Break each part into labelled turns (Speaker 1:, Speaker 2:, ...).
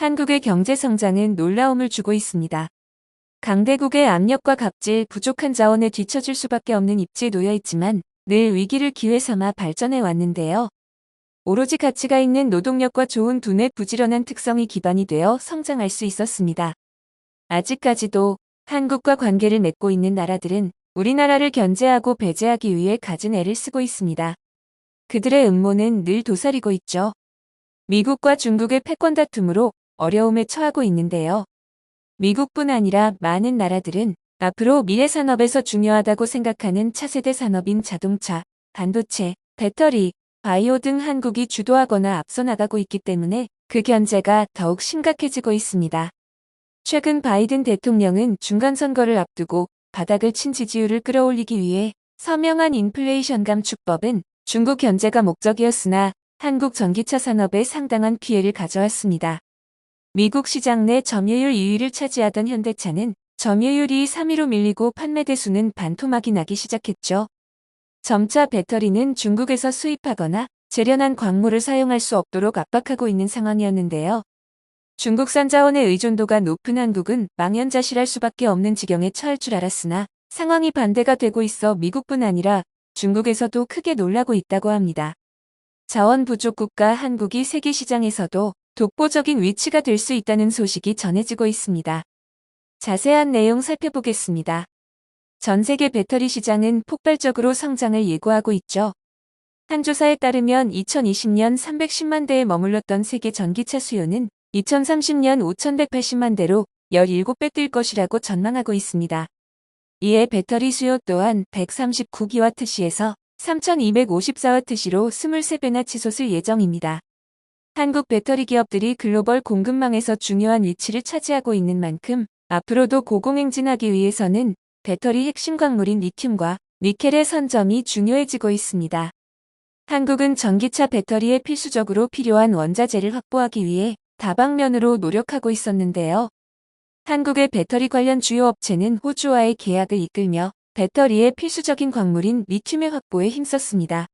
Speaker 1: 한국의 경제 성장은 놀라움을 주고 있습니다. 강대국의 압력과 갑질, 부족한 자원에 뒤처질 수밖에 없는 입지에 놓여 있지만 늘 위기를 기회 삼아 발전해 왔는데요. 오로지 가치가 있는 노동력과 좋은 두뇌 부지런한 특성이 기반이 되어 성장할 수 있었습니다. 아직까지도 한국과 관계를 맺고 있는 나라들은 우리나라를 견제하고 배제하기 위해 갖은 애를 쓰고 있습니다. 그들의 음모는 늘 도사리고 있죠. 미국과 중국의 패권 다툼으로 어려움에 처하고 있는데요. 미국뿐 아니라 많은 나라들은 앞으로 미래 산업에서 중요하다고 생각하는 차세대 산업인 자동차, 반도체, 배터리, 바이오 등 한국이 주도하거나 앞서 나가고 있기 때문에 그 견제가 더욱 심각해지고 있습니다. 최근 바이든 대통령은 중간선거를 앞두고 바닥을 친 지지율을 끌어올리기 위해 서명한 인플레이션 감축법은 중국 견제가 목적이었으나 한국 전기차 산업에 상당한 피해를 가져왔습니다. 미국 시장 내 점유율 2위를 차지하던 현대차는 점유율이 3위로 밀리고 판매 대수는 반토막이 나기 시작했죠. 점차 배터리는 중국에서 수입하거나 재련한 광물을 사용할 수 없도록 압박하고 있는 상황이었는데요. 중국산 자원의 의존도가 높은 한국은 망연자실할 수밖에 없는 지경에 처할 줄 알았으나 상황이 반대가 되고 있어 미국뿐 아니라 중국에서도 크게 놀라고 있다고 합니다. 자원 부족 국가 한국이 세계 시장에서도 독보적인 위치가 될 수 있다는 소식이 전해지고 있습니다. 자세한 내용 살펴보겠습니다. 전 세계 배터리 시장은 폭발적으로 성장을 예고하고 있죠. 한 조사에 따르면 2020년 310만 대에 머물렀던 세계 전기차 수요는 2030년 5180만 대로 17배 뛸 것이라고 전망하고 있습니다. 이에 배터리 수요 또한 139기와트시에서 3254와트시로 23배나 치솟을 예정입니다. 한국 배터리 기업들이 글로벌 공급망에서 중요한 위치를 차지하고 있는 만큼 앞으로도 고공행진하기 위해서는 배터리 핵심 광물인 리튬과 니켈의 선점이 중요해지고 있습니다. 한국은 전기차 배터리에 필수적으로 필요한 원자재를 확보하기 위해 다방면으로 노력하고 있었는데요. 한국의 배터리 관련 주요 업체는 호주와의 계약을 이끌며 배터리의 필수적인 광물인 리튬의 확보에 힘썼습니다.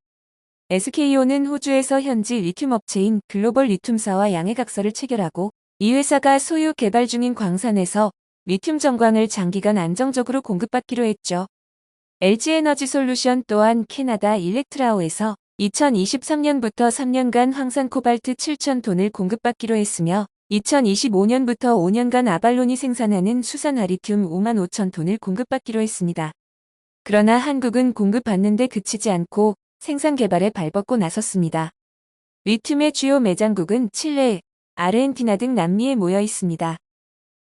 Speaker 1: SKO는 호주에서 현지 리튬 업체인 글로벌 리튬사와 양해각서를 체결하고 이 회사가 소유 개발 중인 광산에서 리튬 정광을 장기간 안정적으로 공급받기로 했죠. LG에너지 솔루션 또한 캐나다 일렉트라오에서 2023년부터 3년간 황산 코발트 7,000톤을 공급받기로 했으며 2025년부터 5년간 아발론이 생산하는 수산 아리튬 5만 5천 톤을 공급받기로 했습니다. 그러나 한국은 공급받는 데 그치지 않고 생산 개발에 발벗고 나섰습니다. 리튬의 주요 매장국은 칠레, 아르헨티나 등 남미에 모여 있습니다.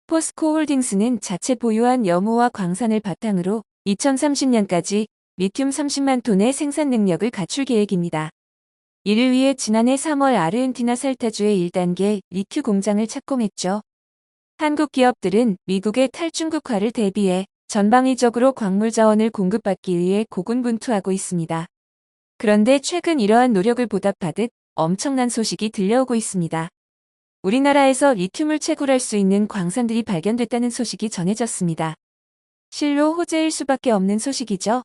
Speaker 1: 포스코 홀딩스는 자체 보유한 염호와 광산을 바탕으로 2030년까지 리튬 30만 톤의 생산 능력을 갖출 계획입니다. 이를 위해 지난해 3월 아르헨티나 살타주의 1단계 리큐 공장을 착공했죠. 한국 기업들은 미국의 탈중국화를 대비해 전방위적으로 광물 자원을 공급받기 위해 고군분투하고 있습니다. 그런데 최근 이러한 노력을 보답하듯 엄청난 소식이 들려오고 있습니다. 우리나라에서 리튬을 채굴할 수 있는 광산들이 발견됐다는 소식이 전해졌습니다. 실로 호재일 수밖에 없는 소식이죠.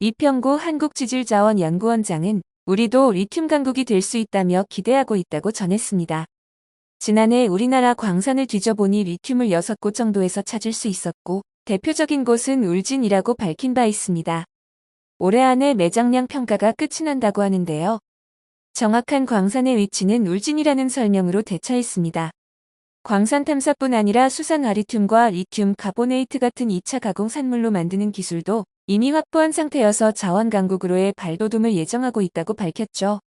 Speaker 1: 이평구 한국지질자원연구원장은 우리도 리튬 강국이 될 수 있다며 기대하고 있다고 전했습니다. 지난해 우리나라 광산을 뒤져보니 리튬을 6곳 정도에서 찾을 수 있었고 대표적인 곳은 울진이라고 밝힌 바 있습니다. 올해 안에 매장량 평가가 끝이 난다고 하는데요. 정확한 광산의 위치는 울진이라는 설명으로 대처했습니다. 광산 탐사뿐 아니라 수산 아리튬과 리튬 카보네이트 같은 2차 가공 산물로 만드는 기술도 이미 확보한 상태여서 자원 강국으로의 발돋움을 예정하고 있다고 밝혔죠.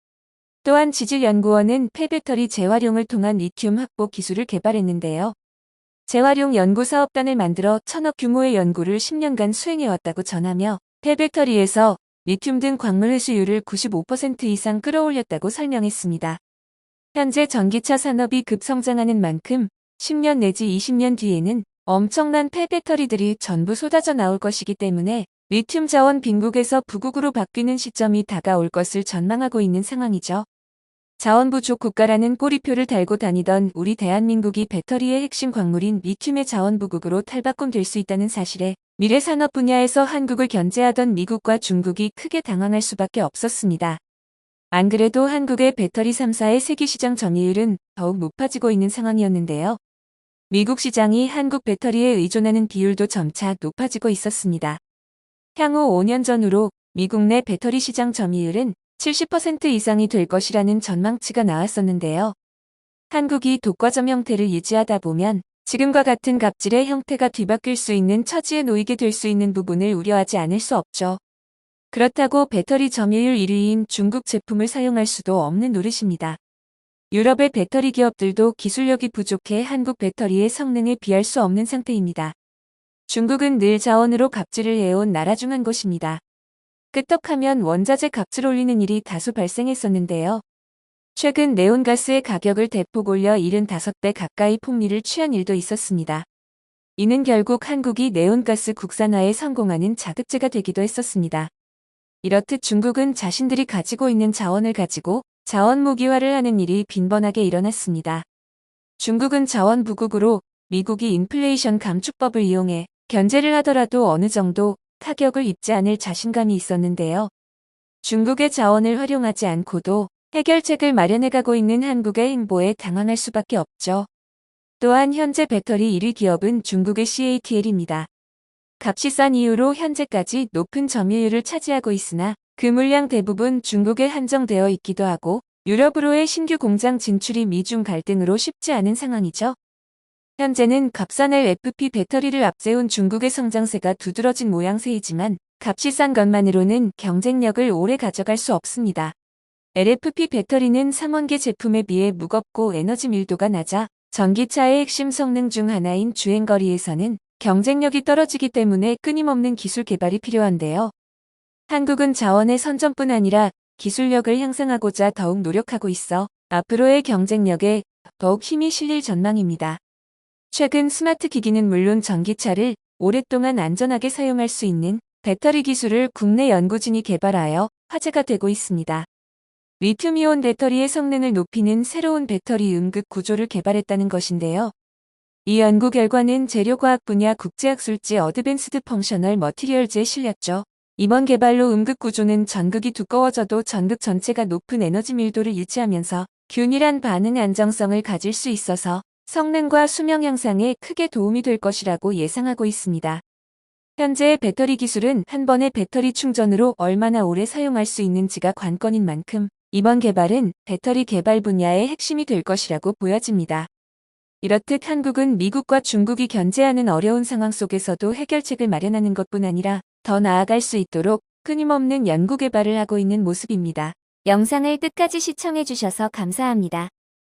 Speaker 1: 또한 지질연구원은 폐배터리 재활용을 통한 리튬 확보 기술을 개발했는데요. 재활용 연구 사업단을 만들어 천억 규모의 연구를 10년간 수행해왔다고 전하며 폐배터리에서 리튬 등 광물 회수율을 95% 이상 끌어올렸다고 설명했습니다. 현재 전기차 산업이 급성장하는 만큼 10년 내지 20년 뒤에는 엄청난 폐배터리들이 전부 쏟아져 나올 것이기 때문에 리튬 자원 빈국에서 부국으로 바뀌는 시점이 다가올 것을 전망하고 있는 상황이죠. 자원 부족 국가라는 꼬리표를 달고 다니던 우리 대한민국이 배터리의 핵심 광물인 리튬의 자원 부국으로 탈바꿈될 수 있다는 사실에 미래 산업 분야에서 한국을 견제하던 미국과 중국이 크게 당황할 수밖에 없었습니다. 안 그래도 한국의 배터리 3사의 세계 시장 점유율은 더욱 높아지고 있는 상황이었는데요. 미국 시장이 한국 배터리에 의존하는 비율도 점차 높아지고 있었습니다. 향후 5년 전후로 미국 내 배터리 시장 점유율은 70% 이상이 될 것이라는 전망치가 나왔었는데요. 한국이 독과점 형태를 유지하다 보면 지금과 같은 갑질의 형태가 뒤바뀔 수 있는 처지에 놓이게 될 수 있는 부분을 우려하지 않을 수 없죠. 그렇다고 배터리 점유율 1위인 중국 제품을 사용할 수도 없는 노릇입니다. 유럽의 배터리 기업들도 기술력이 부족해 한국 배터리의 성능에 비할 수 없는 상태입니다. 중국은 늘 자원으로 갑질을 해온 나라 중 한 곳입니다. 끄떡하면 원자재 값을 올리는 일이 다수 발생했었는데요. 최근 네온가스의 가격을 대폭 올려 75배 가까이 폭리를 취한 일도 있었습니다. 이는 결국 한국이 네온가스 국산화에 성공하는 자극제가 되기도 했었습니다. 이렇듯 중국은 자신들이 가지고 있는 자원을 가지고 자원 무기화를 하는 일이 빈번하게 일어났습니다. 중국은 자원 부국으로 미국이 인플레이션 감축법을 이용해 견제를 하더라도 어느 정도 타격을 입지 않을 자신감이 있었는데요. 중국의 자원을 활용하지 않고도 해결책을 마련해가고 있는 한국의 행보에 당황할 수밖에 없죠. 또한 현재 배터리 1위 기업은 중국의 CATL입니다. 값이 싼 이유로 현재까지 높은 점유율을 차지하고 있으나 그 물량 대부분 중국에 한정되어 있기도 하고 유럽으로의 신규 공장 진출이 미중 갈등으로 쉽지 않은 상황이죠. 현재는 값싼 LFP 배터리를 앞세운 중국의 성장세가 두드러진 모양새이지만 값이 싼 것만으로는 경쟁력을 오래 가져갈 수 없습니다. LFP 배터리는 삼원계 제품에 비해 무겁고 에너지 밀도가 낮아 전기차의 핵심 성능 중 하나인 주행거리에서는 경쟁력이 떨어지기 때문에 끊임없는 기술 개발이 필요한데요. 한국은 자원의 선점뿐 아니라 기술력을 향상하고자 더욱 노력하고 있어 앞으로의 경쟁력에 더욱 힘이 실릴 전망입니다. 최근 스마트 기기는 물론 전기차를 오랫동안 안전하게 사용할 수 있는 배터리 기술을 국내 연구진이 개발하여 화제가 되고 있습니다. 리튬이온 배터리의 성능을 높이는 새로운 배터리 음극 구조를 개발했다는 것인데요. 이 연구 결과는 재료과학 분야 국제학술지 어드밴스드 펑셔널 머티리얼즈에 실렸죠. 이번 개발로 음극 구조는 전극이 두꺼워져도 전극 전체가 높은 에너지 밀도를 유지하면서 균일한 반응 안정성을 가질 수 있어서 성능과 수명 향상에 크게 도움이 될 것이라고 예상하고 있습니다. 현재의 배터리 기술은 한 번의 배터리 충전으로 얼마나 오래 사용할 수 있는지가 관건인 만큼 이번 개발은 배터리 개발 분야의 핵심이 될 것이라고 보여집니다. 이렇듯 한국은 미국과 중국이 견제하는 어려운 상황 속에서도 해결책을 마련하는 것뿐 아니라 더 나아갈 수 있도록 끊임없는 연구 개발을 하고 있는 모습입니다.
Speaker 2: 영상을 끝까지 시청해주셔서 감사합니다.